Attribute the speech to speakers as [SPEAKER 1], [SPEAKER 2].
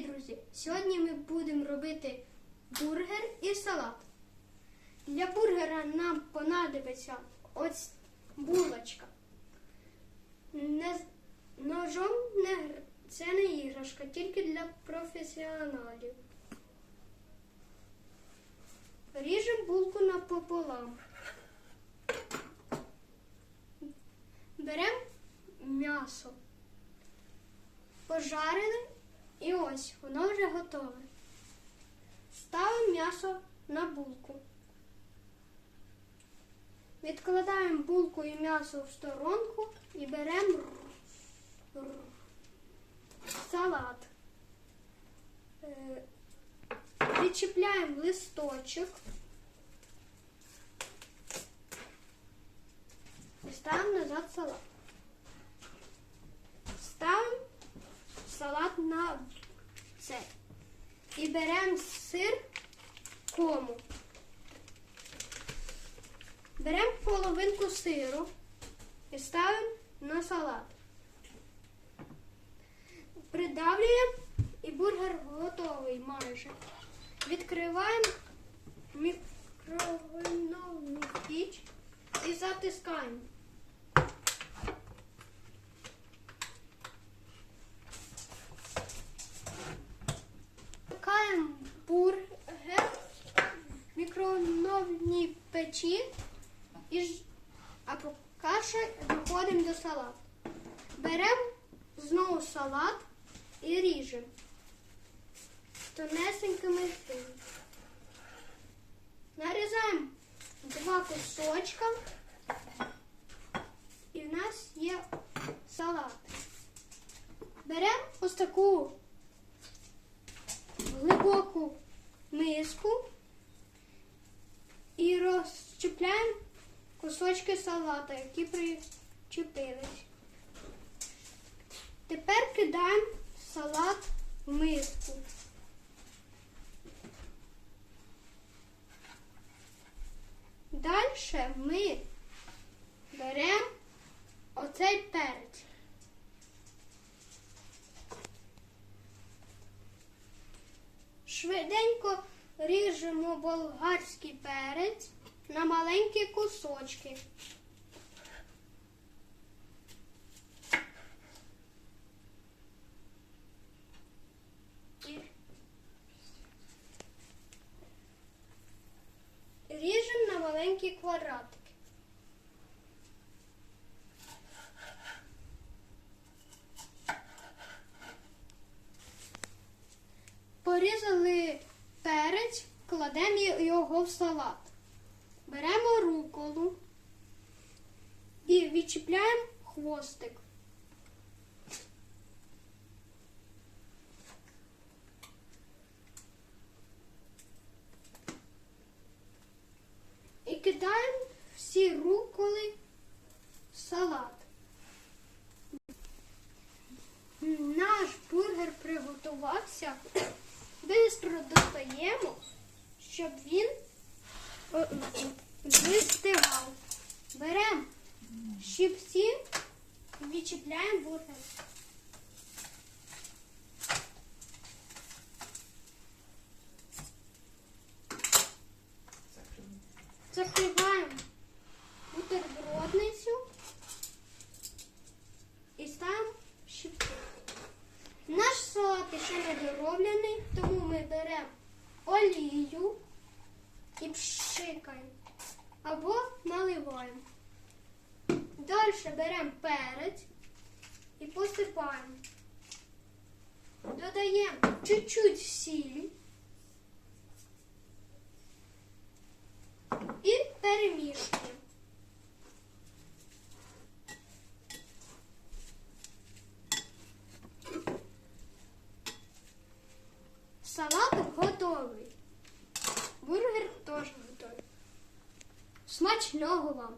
[SPEAKER 1] Привіт, друзі! Сьогодні ми будемо робити бургер і салат. Для бургера нам понадобиться ось булочка. Не, ножом не, це не іграшка, тільки для професіоналів. Ріжемо булку напополам. Беремо м'ясо. Пожарили і ось воно вже готове. Ставимо м'ясо на булку. Відкладаємо булку і м'ясо в сторонку і беремо салат. Е, Відчіпляємо листочок. І ставимо назад салат. Ставимо салат на це. І беремо сир кому. Беремо половинку сиру і ставимо на салат. Придавлюємо і бургер готовий майже. Відкриваємо мікроволнову піч і затискаємо. Пекаємо бургер в мікроволновній печі і а поки що доходимо до салату. Беремо знову салат і ріжемо тонесенькими тими. Нарізаємо два кусочка і в нас є салат. Беремо ось таку глибоку миску розчіпляємо кусочки салата, які причепились. Тепер кидаємо салат в миску. Далі ми беремо оцей перець. Швиденько ріжемо болгарський перець на маленькі кусочки. Ріжемо на маленькі квадратики. Порізали перець, кладемо його в салат. Беремо руколу і відчіпляємо хвостик. І кидаємо всі руколи в салат. Наш бургер приготувався. Бистро достаємо, щоб він вистигав. Беремо щипці, відчіпляємо бургер. Закриваємо бутербродницю і ставимо щипці. Наш салат ще не дороблений, тому ми беремо олію і пшикаємо або наливаємо. Далі беремо перець і посипаємо. Додаємо чуть-чуть сілі і перемішуємо. Салат готовий. Бургер теж готовий. Смачного вам!